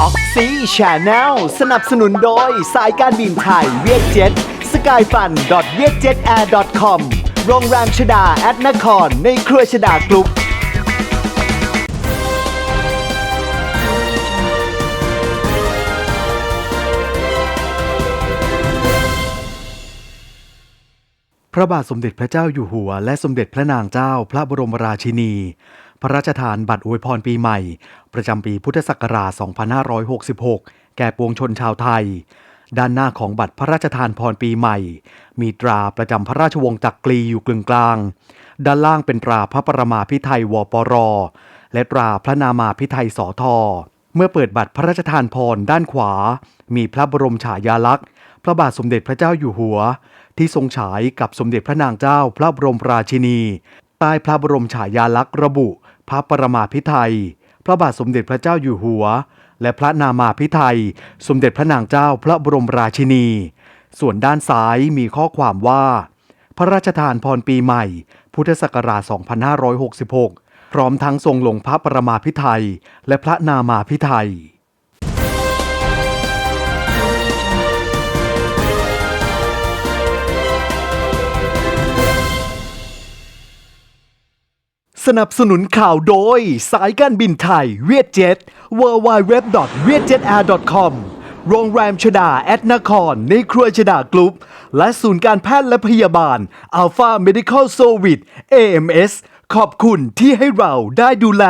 ออกซี่ชาแนลสนับสนุนโดย สายการบินไทยเวียดเจ็ตสกายฟัน v i e t j e t a i r com โรงแรมชดาแอดนคร ในเครือชดากรุ๊ปพระบาทสมเด็จพระเจ้าอยู่หัว และสมเด็จพระนางเจ้า พระบรมราชินี พระราชทานบัตรอวยพรปีใหม่ ประจำปีพุทธศักราช 2566 แก่ปวงชนชาวไทย ด้านหน้าของบัตรพระราชทานพรปีใหม่ มีตราประจำพระราชวงศ์จักรีอยู่กลึงกลาง ด้านล่างเป็นตราพระประมาพิไทยวปร และตราพระนามาพิไทยสอทอเมื่อเปิดบัตรพระราชทานพรด้านขวา มีพระบรมฉายาลักษณ์ พระบาทสมเด็จพระเจ้าอยู่หัว ที่ทรงฉายกับสมเด็จพระนางเจ้าพระบรมราชินี ใต้พระบรมฉายาลักษณ์ระบุ พระประมาพิไทยพระบาทสมเด็จพระเจ้าอยู่หัว และพระนามาพิไทยสมเด็จพระนางเจ้าพระบรมราชินี ส่วนด้านซ้ายมีข้อความว่า พระราชทานพรปีใหม่ พุทธศักราช 2566 พร้อมทั้งทรงลงพระประมาพิไทยและพระนามาพิไทย สนับสนุนข่าวโดย สายการบินไทยเวียดเจ็ต w w w v i e t j e t a i r com โรงแรมชดาแอดนคร ในครัวชดากรุ๊ป และศูนย์การแพทย์และพยาบาล Alpha Medical Service AMS ขอบคุณที่ให้เราได้ดูแล